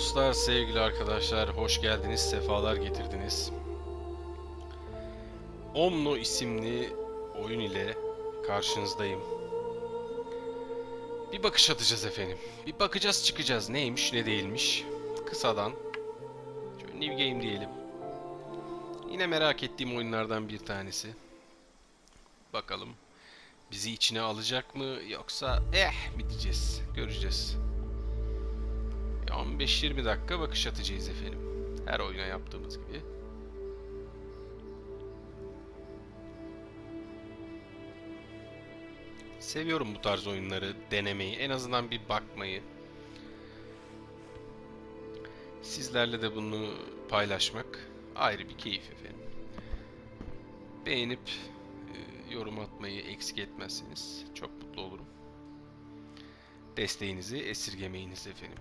dostlar, sevgili arkadaşlar, hoş geldiniz, sefalar getirdiniz. Omno isimli oyun ile karşınızdayım. Bir bakış atacağız efendim. Bir bakacağız çıkacağız neymiş ne değilmiş. Kısadan. Şöyle new game diyelim. Yine merak ettiğim oyunlardan bir tanesi. Bakalım bizi içine alacak mı yoksa eh mi diyeceğiz. Göreceğiz. 15-20 dakika bakış atacağız efendim. Her oyuna yaptığımız gibi. Seviyorum bu tarz oyunları denemeyi. En azından bir bakmayı. Sizlerle de bunu paylaşmak ayrı bir keyif efendim. Beğenip e, yorum atmayı eksik etmezseniz çok mutlu olurum. Desteğinizi esirgemeyiniz efendim.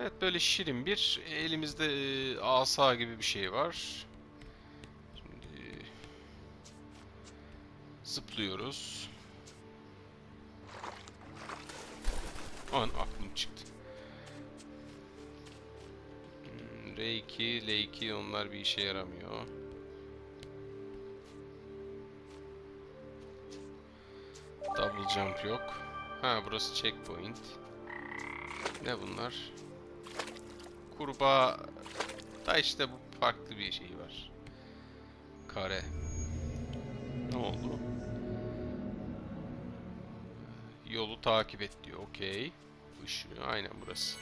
Evet böyle şirin bir elimizde e, asa gibi bir şey var. Şimdi zıplıyoruz. An aklım çıktı. Hmm, R2, L2 onlar bir işe yaramıyor. Double jump yok. Ha burası checkpoint. Ne bunlar? Kurbağa da işte bu farklı bir şey var. Kare. Ne oldu? Yolu takip et diyor. Okey. Işığı aynen burası.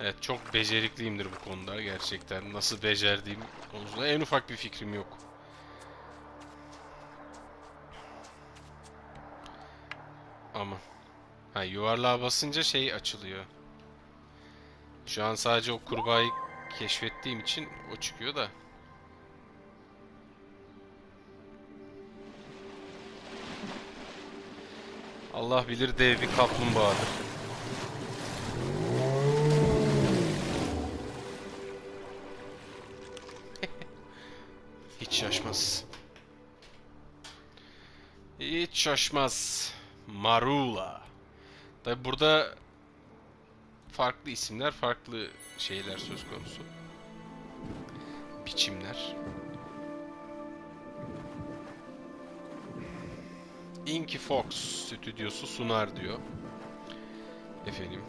Evet çok becerikliyimdir bu konuda gerçekten. Nasıl becerdiğim konusunda en ufak bir fikrim yok. Ama Ha yuvarlığa basınca şey açılıyor. Şu an sadece o kurbağayı keşfettiğim için o çıkıyor da. Allah bilir dev bir kaplumbağadır. Hiç şaşmaz. Hiç şaşmaz. Marula. Tabi burada farklı isimler, farklı şeyler söz konusu. Biçimler. Inky Fox stüdyosu sunar diyor. Efendim.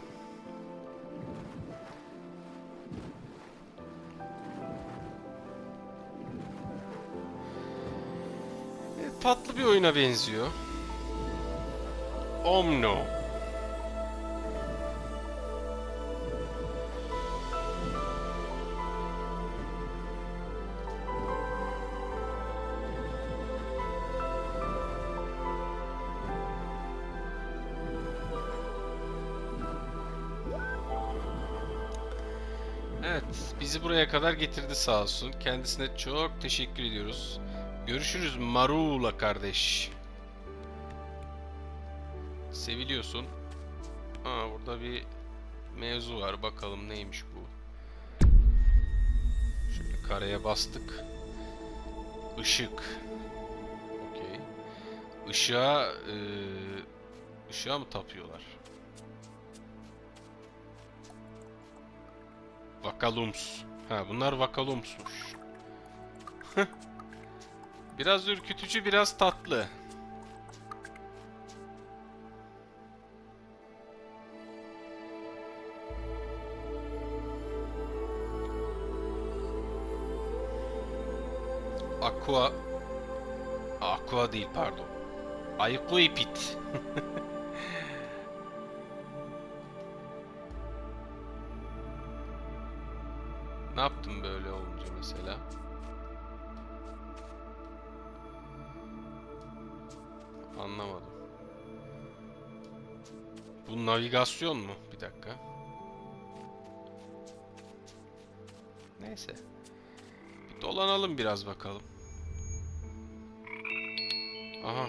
Evet, tatlı bir oyuna benziyor. Omno. Bizi buraya kadar getirdi sağ olsun. Kendisine çok teşekkür ediyoruz. Görüşürüz Marula kardeş. Seviliyorsun. Aa, burada bir mevzu var. Bakalım neymiş bu. Şöyle kareye bastık. Işık. Okey. Işığa, e, ışığa mı tapıyorlar? Vakalums. Ha bunlar Vakalums'muş. biraz ürkütücü, biraz tatlı. Aqua... Aqua değil pardon. Ayquipit. navigasyon mu? Bir dakika. Neyse. Bir dolanalım biraz bakalım. Aha.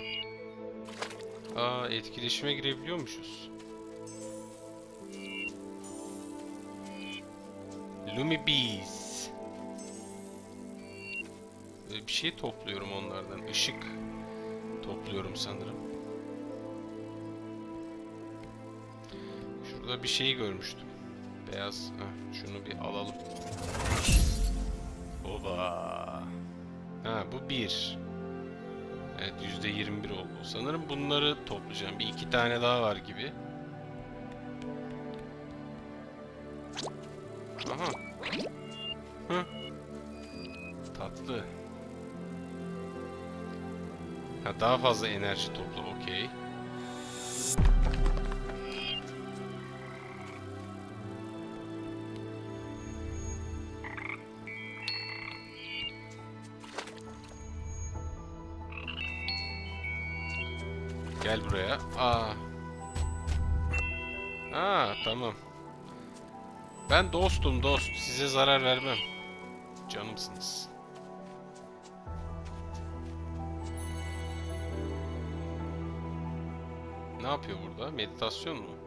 Aa etkileşime girebiliyormuşuz. Lumi Bees. Böyle bir şey topluyorum onlardan. Işık topluyorum sanırım. Burada bir şeyi görmüştüm. Beyaz. Heh, şunu bir alalım. Oba. Ha bu bir. Evet yüzde 21 oldu. Sanırım bunları toplayacağım. Bir iki tane daha var gibi. Aha. Hı. Tatlı. Ha daha fazla enerji topla. Okey. Gel buraya. Aa. Aa tamam. Ben dostum dost. Size zarar vermem. Canımsınız. Ne yapıyor burada? Meditasyon mu?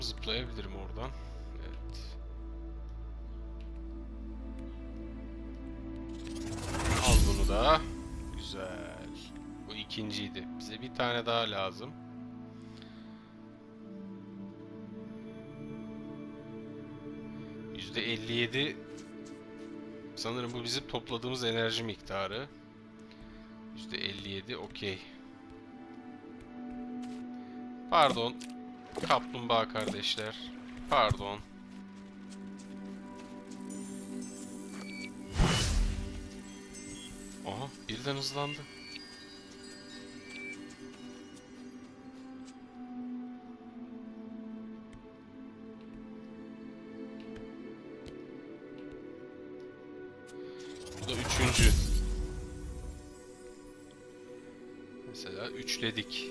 Umarım zıplayabilirim oradan. Evet. Al bunu da. Güzel. Bu ikinciydi. Bize bir tane daha lazım. Yüzde 57 Sanırım bu bizim topladığımız enerji miktarı. Yüzde 57 okey. Pardon. Kaplumbağa kardeşler. Pardon. Aha birden hızlandı. Bu da üçüncü. Mesela üçledik.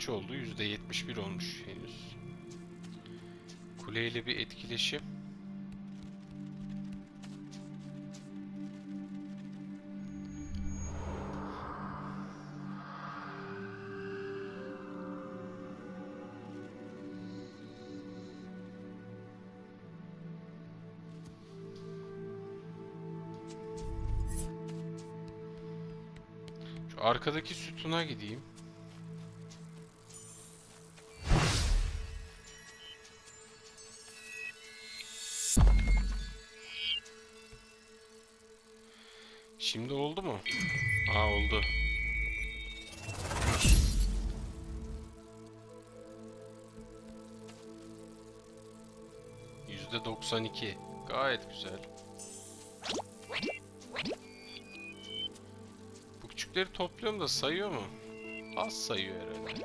Kaç oldu? Yüzde yetmiş bir olmuş henüz. Kuleyle bir etkileşim. Arkadaki sütuna gideyim. Şimdi oldu mu? Aa oldu. Yüzde 92. Gayet güzel. Bu küçükleri topluyorum da sayıyor mu? Az sayıyor herhalde.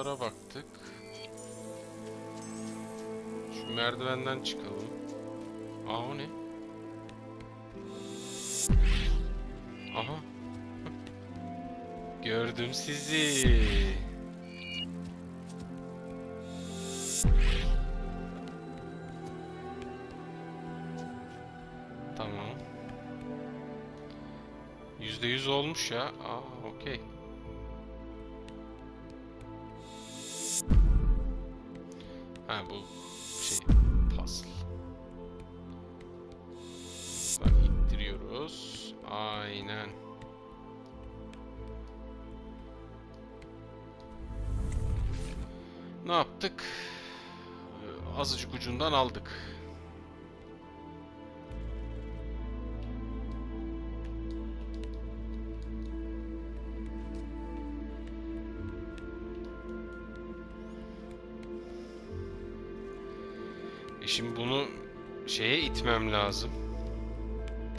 Oralara baktık. Şu merdivenden çıkalım. Aa o ne? Aha. Gördüm sizi. Tamam. Yüzde yüz olmuş ya. Aa okey. Bu şey puzzle. Bak ittiriyoruz. Aynen. Ne yaptık? Ee, azıcık ucundan aldık. Şimdi bunu şeye itmem lazım.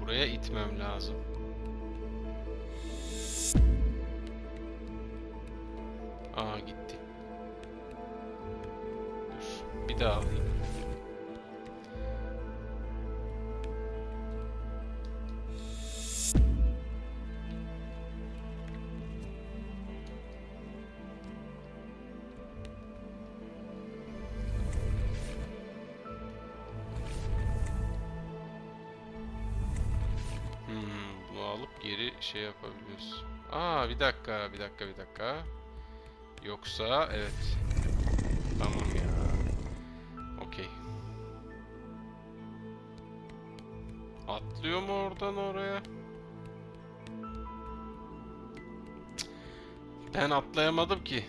Buraya itmem lazım. Aa gitti. Dur. Bir daha alayım. Dakika, bir dakika, bir dakika. Yoksa evet. Tamam ya. Okey. Atlıyor mu oradan oraya? Ben atlayamadım ki.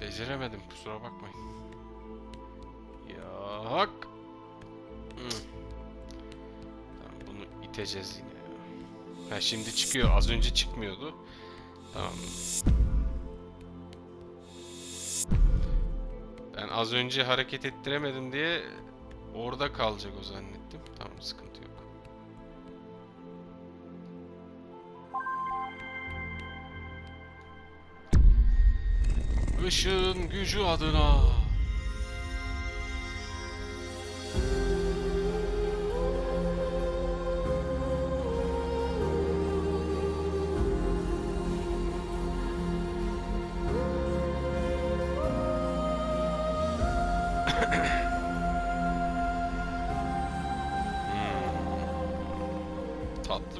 Beceremedim kusura bakmayın. Ya hak. Hı. Tamam, bunu iteceğiz yine. Ha şimdi çıkıyor. Az önce çıkmıyordu. Tamam. Ben az önce hareket ettiremedim diye orada kalacak o zannettim. Tamam sıkıntı yok. Işığın gücü adına.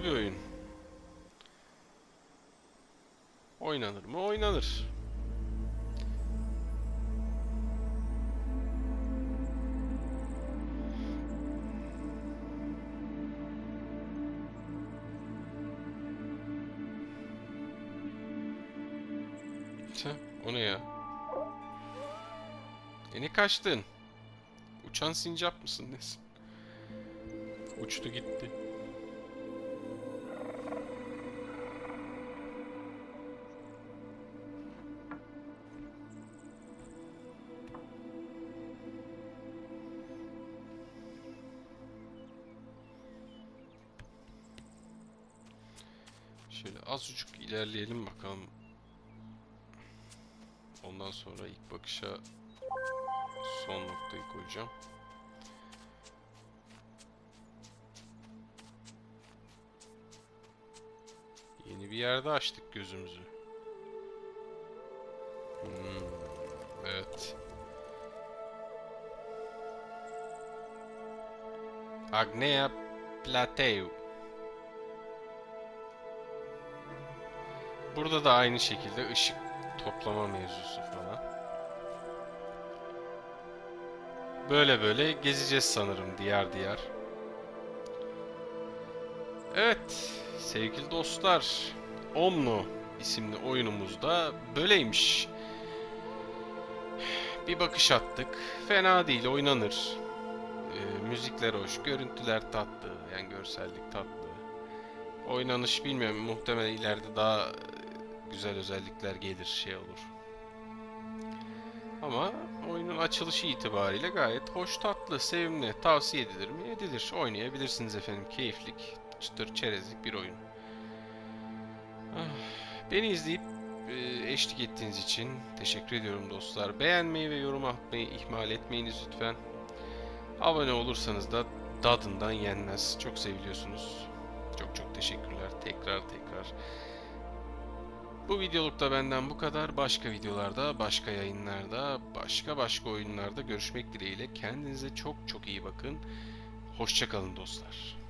Bir oyun. Oynanır mı? Oynanır. O ne ya? Yeni kaçtın. Uçan sincap mısın nesin? Uçtu gitti. Şöyle azıcık ilerleyelim bakalım. Ondan sonra ilk bakışa son noktayı koyacağım. Yeni bir yerde açtık gözümüzü. Hmm, evet. Agnea Plateu. Burada da aynı şekilde ışık toplama mevzusu falan. Böyle böyle gezeceğiz sanırım diyar diyar. Evet sevgili dostlar Omno isimli oyunumuzda böyleymiş. Bir bakış attık. Fena değil oynanır. Ee, müzikler hoş, görüntüler tatlı. Yani görsellik tatlı. Oynanış bilmiyorum muhtemelen ileride daha güzel özellikler gelir şey olur. Ama oyunun açılışı itibariyle gayet hoş, tatlı, sevimli. Tavsiye edilir mi? Edilir. Oynayabilirsiniz efendim. Keyiflik, çıtır, çerezlik bir oyun. Ah, Beni izleyip e, eşlik ettiğiniz için teşekkür ediyorum dostlar. Beğenmeyi ve yorum atmayı ihmal etmeyiniz lütfen. Abone olursanız da dadından yenmez. Çok seviliyorsunuz. Çok çok teşekkürler. Tekrar tekrar. Bu videolukta benden bu kadar. Başka videolarda, başka yayınlarda, başka başka oyunlarda görüşmek dileğiyle. Kendinize çok çok iyi bakın. Hoşçakalın dostlar.